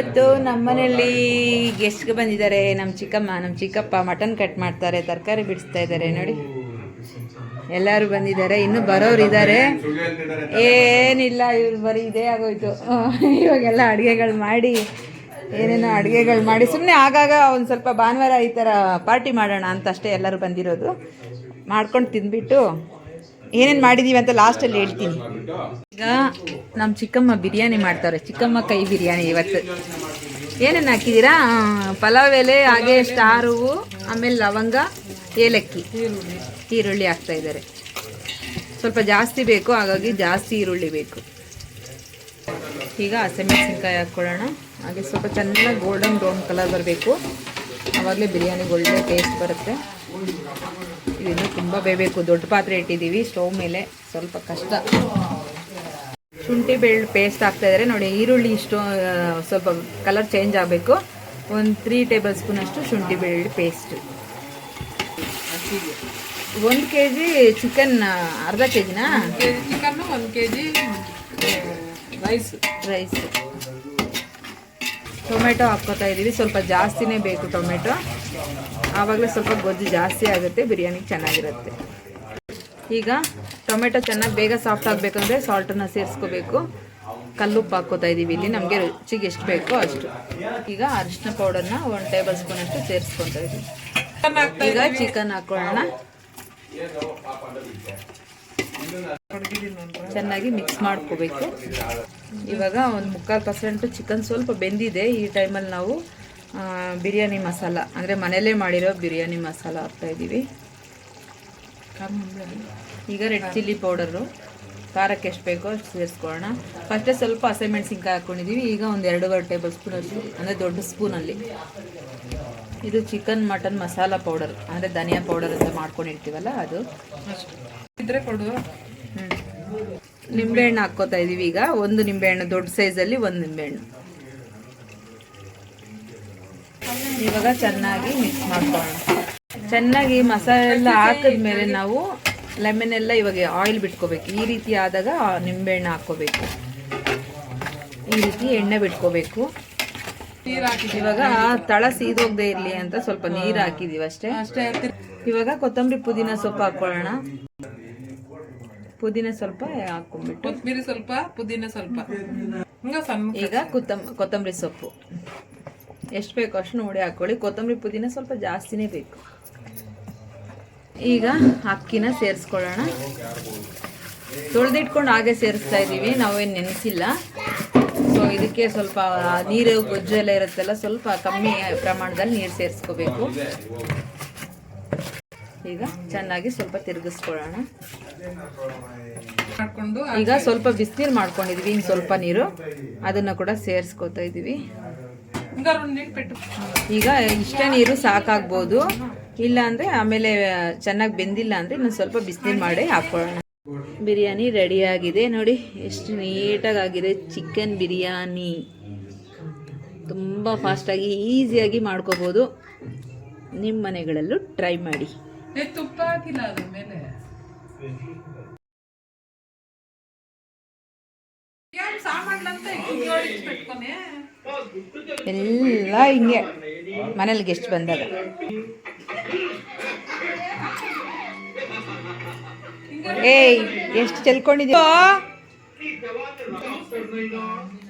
ಇವತ್ತು ನಮ್ಮ ಮನೆಯಲ್ಲಿ ಗೆಸ್ಟ್ಗೆ ಬಂದಿದ್ದಾರೆ. ನಮ್ಮ ಚಿಕ್ಕಮ್ಮ ನಮ್ಮ ಚಿಕ್ಕಪ್ಪ ಮಟನ್ ಕಟ್ ಮಾಡ್ತಾರೆ, ತರಕಾರಿ ಬಿಡಿಸ್ತಾ ಇದ್ದಾರೆ ನೋಡಿ. ಎಲ್ಲರೂ ಬಂದಿದ್ದಾರೆ, ಇನ್ನು ಬರೋರು ಇದ್ದಾರೆ ಏನಿಲ್ಲ, ಇವ್ರು ಬರೀ ಇದೇ ಆಗೋಯ್ತು. ಇವಾಗೆಲ್ಲ ಅಡುಗೆಗಳು ಮಾಡಿ, ಏನೇನೋ ಅಡುಗೆಗಳು ಮಾಡಿ. ಸುಮ್ಮನೆ ಆಗಾಗ ಒಂದು ಸ್ವಲ್ಪ ಭಾನುವಾರ ಈ ಥರ ಪಾರ್ಟಿ ಮಾಡೋಣ ಅಂತ ಅಷ್ಟೇ ಎಲ್ಲರೂ ಬಂದಿರೋದು. ಮಾಡ್ಕೊಂಡು ತಿಂದ್ಬಿಟ್ಟು ಏನೇನು ಮಾಡಿದ್ದೀವಿ ಅಂತ ಲಾಸ್ಟಲ್ಲಿ ಹೇಳ್ತೀನಿ. ಈಗ ನಮ್ಮ ಚಿಕ್ಕಮ್ಮ ಬಿರಿಯಾನಿ ಮಾಡ್ತಾರೆ. ಚಿಕ್ಕಮ್ಮ ಕೈ ಬಿರಿಯಾನಿ ಇವತ್ತು. ಏನೇನು ಹಾಕಿದ್ದೀರಾ ಪಲಾವ್ ಎಲೆ, ಹಾಗೆ ಸ್ಟಾರ್ ಹೂವು ಆಮೇಲೆ ಲವಂಗ, ಏಲಕ್ಕಿ. ಈರುಳ್ಳಿ ಹಾಕ್ತಾ ಇದ್ದಾರೆ. ಸ್ವಲ್ಪ ಜಾಸ್ತಿ ಬೇಕು, ಹಾಗಾಗಿ ಜಾಸ್ತಿ ಈರುಳ್ಳಿ ಬೇಕು. ಈಗ ಹಸಿಮೆಣಸಿನ್ಕಾಯಿ ಹಾಕ್ಕೊಳ್ಳೋಣ. ಹಾಗೆ ಸ್ವಲ್ಪ ಚೆನ್ನಾಗಿ ಗೋಲ್ಡನ್ ಬ್ರೌನ್ ಕಲರ್ ಬರಬೇಕು. ಆವಾಗಲೇ ಬಿರಿಯಾನಿಗೆ ಒಳ್ಳೆ ಟೇಸ್ಟ್ ಬರುತ್ತೆ. ಇದಿನ್ನೂ ತುಂಬ ಬೇಯಬೇಕು. ದೊಡ್ಡ ಪಾತ್ರೆ ಇಟ್ಟಿದ್ದೀವಿ. ಸ್ಟವ್ ಮೇಲೆ ಸ್ವಲ್ಪ ಕಷ್ಟ. ಶುಂಠಿ ಬೆಳ್ಳು ಪೇಸ್ಟ್ ಹಾಕ್ತಾ ಇದ್ದಾರೆ. ನೋಡಿ ಈರುಳ್ಳಿ ಇಷ್ಟು ಸ್ವಲ್ಪ ಕಲರ್ ಚೇಂಜ್ ಆಗಬೇಕು. ಒಂದು ತ್ರೀ ಟೇಬಲ್ ಸ್ಪೂನ್ ಅಷ್ಟು ಶುಂಠಿ ಬೆಳ್ಳುಳ್ಳಿ ಪೇಸ್ಟ್. ಒಂದು ಕೆ ಜಿ ಚಿಕನ್ ಅರ್ಧ ಕೆ ಜಿನಾ ಚಿಕನ್ನು ಒಂದು K G rice. Rice. Tomato ಹಾಕ್ಕೋತಾ ಇದ್ದೀವಿ. ಸ್ವಲ್ಪ ಜಾಸ್ತಿನೇ ಬೇಕು ಟೊಮೆಟೊ. ಆವಾಗಲೇ ಸ್ವಲ್ಪ ಗೊಜ್ಜು ಜಾಸ್ತಿ ಆಗುತ್ತೆ, ಬಿರಿಯಾನಿ ಚೆನ್ನಾಗಿರುತ್ತೆ. ಈಗ ಟೊಮೆಟೊ ಚೆನ್ನಾಗಿ ಬೇಗ ಸಾಫ್ಟ್ ಆಗಬೇಕಂದ್ರೆ ಸಾಲ್ಟನ್ನು ಸೇರಿಸ್ಕೋಬೇಕು. ಕಲ್ಲುಪ್ಪು ಹಾಕೋತಾ ಇದ್ದೀವಿ ಇಲ್ಲಿ, ನಮಗೆ ರುಚಿಗೆ ಎಷ್ಟು ಬೇಕೋ ಅಷ್ಟು. ಈಗ ಅರಿಶಿನ ಪೌಡರ್ನ ಒಂದು ಟೇಬಲ್ ಸ್ಪೂನ್ ಅಷ್ಟು ಸೇರಿಸ್ಕೊತಾ ಇದ್ದೀವಿ ಈಗ ಚಿಕನ್ ಹಾಕೊಳ್ಳೋಣ. ಚೆನ್ನಾಗಿ ಮಿಕ್ಸ್ ಮಾಡ್ಕೋಬೇಕು. ಇವಾಗ ಒಂದು ಮುಕ್ಕಾಲು ಪರ್ಸೆಂಟು ಚಿಕನ್ ಸ್ವಲ್ಪ ಬೆಂದಿದೆ, ಈ ಟೈಮಲ್ಲಿ ನಾವು ಬಿರಿಯಾನಿ ಮಸಾಲ. ಅಂದರೆ ಮನೆಯಲ್ಲೇ ಮಾಡಿರೋ ಬಿರಿಯಾನಿ ಮಸಾಲ ಹಾಕ್ತಾ ಇದ್ದೀವಿ. ಈಗ ರೆಡ್ ಚಿಲ್ಲಿ ಪೌಡರು. ಖಾರಕ್ಕೆ ಎಷ್ಟು ಬೇಕೋ ಅಷ್ಟು ಸೇರಿಸ್ಕೊಳ್ಳೋಣ. ಫಸ್ಟೇ ಸ್ವಲ್ಪ ಹಸಿಮೆಣ್ಸಿನ್ಕಾಯಿ ಹಾಕ್ಕೊಂಡಿದ್ದೀವಿ ಈಗ ಒಂದು ಎರಡೂವರೆ ಟೇಬಲ್ ಸ್ಪೂನ್ ಅಷ್ಟು ಅಂದರೆ ದೊಡ್ಡ ಸ್ಪೂನಲ್ಲಿ ಇದು ಚಿಕನ್ ಮಟನ್ ಮಸಾಲ ಪೌಡರ್ ಅಂದರೆ ಧನಿಯಾ ಪೌಡರ್ ಅಂತ ಮಾಡ್ಕೊಂಡಿರ್ತೀವಲ್ಲ ಅದು. ಇದ್ರೆ ಕೊಡು. ನಿಂಬೆಹಣ್ಣು ಹಾಕ್ಕೋತಾ ಇದ್ದೀವಿ ಈಗ. ಒಂದು ನಿಂಬೆಹಣ್ಣು ದೊಡ್ಡ ಸೈಜಲ್ಲಿ ಒಂದು ನಿಂಬೆಹಣ್ಣು ಇವಾಗ ಚೆನ್ನಾಗಿ ಮಿಕ್ಸ್ ಮಾಡ್ಕೊಳ್ಳೋಣ. ಚೆನ್ನಾಗಿ ಮಸಾಲೆ ಎಲ್ಲ ಹಾಕಿದ್ಮೇಲೆ ನಾವು ಲೆಮನ್ ಎಲ್ಲ ಇವಾಗ ಆಯಿಲ್ ಬಿಟ್ಕೋಬೇಕು. ಈ ರೀತಿ ಆದಾಗ ನಿಂಬೆಹಣ್ಣು ಹಾಕ್ಕೋಬೇಕು. ಈ ರೀತಿ ಎಣ್ಣೆ ಬಿಟ್ಕೋಬೇಕು. ಇವಾಗ ತಳ ಸೀದೋಗದೆ ಇರಲಿ ಅಂತ ಸ್ವಲ್ಪ ನೀರು ಹಾಕಿದೀವಿ ಅಷ್ಟೇ. ಇವಾಗ ಕೊತ್ತಂಬರಿ ಪುದೀನ ಸೊಪ್ಪು ಹಾಕೊಳ್ಳೋಣ ಪುದೀನ ಸ್ವಲ್ಪ ಹಾಕೊಂಡ್ಬಿಟ್ಟು ಕೊತ್ತಂಬರಿ ಸ್ವಲ್ಪ ಪುದೀನ ಸ್ವಲ್ಪ. ಈಗ ಕೊತ್ತಂಬ ಕೊತ್ತಂಬರಿ ಸೊಪ್ಪು. ಎಷ್ಟು ಬೇಕು ಅಷ್ಟು ನೋಡಿ ಹಾಕೊಳ್ಳಿ. ಕೊತ್ತಂಬರಿ ಪುದೀನ ಸ್ವಲ್ಪ ಜಾಸ್ತಿನೇ ಬೇಕು. ಈಗ ಅಕ್ಕಿನ ಸೇರಿಸ್ಕೊಳ್ಳೋಣ. ತೊಳೆದಿಟ್ಕೊಂಡು ಹಾಗೆ ಸೇರಿಸ್ತಾ ಇದ್ದೀವಿ. ನಾವೇನು ನೆನೆಸಿಲ್ಲ. ಸೊ ಇದಕ್ಕೆ ಸ್ವಲ್ಪ ನೀರು ಗೊಜ್ಜು ಎಲ್ಲ ಇರುತ್ತಲ್ಲ, ಸ್ವಲ್ಪ ಕಮ್ಮಿ ಪ್ರಮಾಣದಲ್ಲಿ ನೀರು ಸೇರಿಸ್ಕೋಬೇಕು. ಈಗ ಚೆನ್ನಾಗಿ ಸ್ವಲ್ಪ ತಿರುಗಿಸ್ಕೊಳ್ಳೋಣ. ಈಗ ಸ್ವಲ್ಪ ಬಿಸಿನೀರು ಮಾಡ್ಕೊಂಡಿದ್ವಿ. ಇನ್ನು ಸ್ವಲ್ಪ ನೀರು. ಅದನ್ನು ಕೂಡ ಸೇರಿಸ್ಕೊತಾ ಇದ್ದೀವಿ ಹಿಂಗಾರ ಒಂದು ನೀರು ಬಿಟ್ಟು ಈಗ ಇಷ್ಟೇ ನೀರು ಸಾಕಾಗ್ಬೋದು. ಇಲ್ಲ ಅಂದರೆ ಆಮೇಲೆ ಚೆನ್ನಾಗಿ ಬೆಂದಿಲ್ಲ ಅಂದರೆ ಇನ್ನೊಂದು ಸ್ವಲ್ಪ ಬಿಸಿನೀರು ಮಾಡಿ ಹಾಕೊಳ್ಳೋಣ. ಬಿರಿಯಾನಿ ರೆಡಿಯಾಗಿದೆ ನೋಡಿ. ಎಷ್ಟು ನೀಟಾಗಿ ಆಗಿದೆ ಚಿಕನ್ ಬಿರಿಯಾನಿ. ತುಂಬ ಫಾಸ್ಟಾಗಿ ಈಸಿಯಾಗಿ ಮಾಡ್ಕೋಬೋದು. ನಿಮ್ಮ ಮನೆಗಳಲ್ಲೂ ಟ್ರೈ ಮಾಡಿ. ತುಪ್ಪ ಹಾಕಿಲ್ಲ ಅದ್ರ ಮೇಲೆ. ಸಾಮಾನ್ಲಂತ ಎಲ್ಲ ಹಿಂಗೆ ಮನೇಲಿ ಗೆಸ್ಟ್ ಬಂದಾಗ. ಏಯ್, ಎಷ್ಟು ಚೆಲ್ಕೊಂಡಿದ್ಯೋ?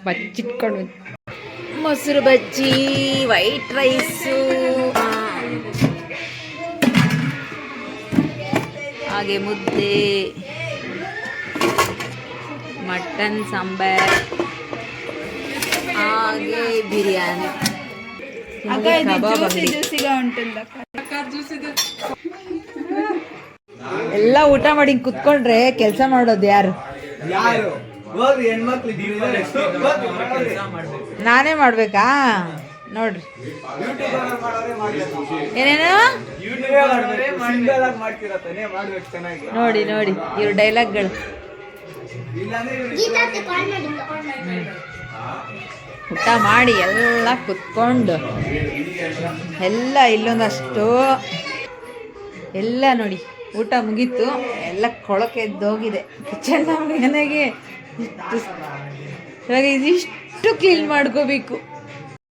ಬಚ್ಚಿಟ್ಕೊಂಡು. ಮೊಸರು ಬಜ್ಜಿ, ವೈಟ್ ರೈಸು. ಹಾಗೆ ಮುದ್ದೆ, ಮಟನ್ ಸಾಂಬಾರ್. ಜ್ಯೂಸ್ ಇದೆ ಎಲ್ಲ ಊಟ ಮಾಡಿ ಹಿಂಗ್ ಕುತ್ಕೊಂಡ್ರೆ ಕೆಲಸ ಮಾಡೋದು ಯಾರು? ನಾನೇ ಮಾಡ್ಬೇಕಾ? ನೋಡ್ರಿ. ಏನೇನು? ನೋಡಿ ನೋಡಿ ಇವ್ರ ಡೈಲಾಗ್ಗಳು ಊಟ ಮಾಡಿ ಎಲ್ಲ ಕುತ್ಕೊಂಡು ಎಲ್ಲ ಇಲ್ಲೊಂದಷ್ಟು ಎಲ್ಲ ನೋಡಿ, ಊಟ ಮುಗೀತು, ಎಲ್ಲ ಕೊಳಕೆ ಎದ್ದೋಗಿದೆ. ಕಿಚನ್ ಮನೆಗೆ ಇವಾಗ ಇದಿಷ್ಟು ಕ್ಲೀನ್ ಮಾಡ್ಕೋಬೇಕು.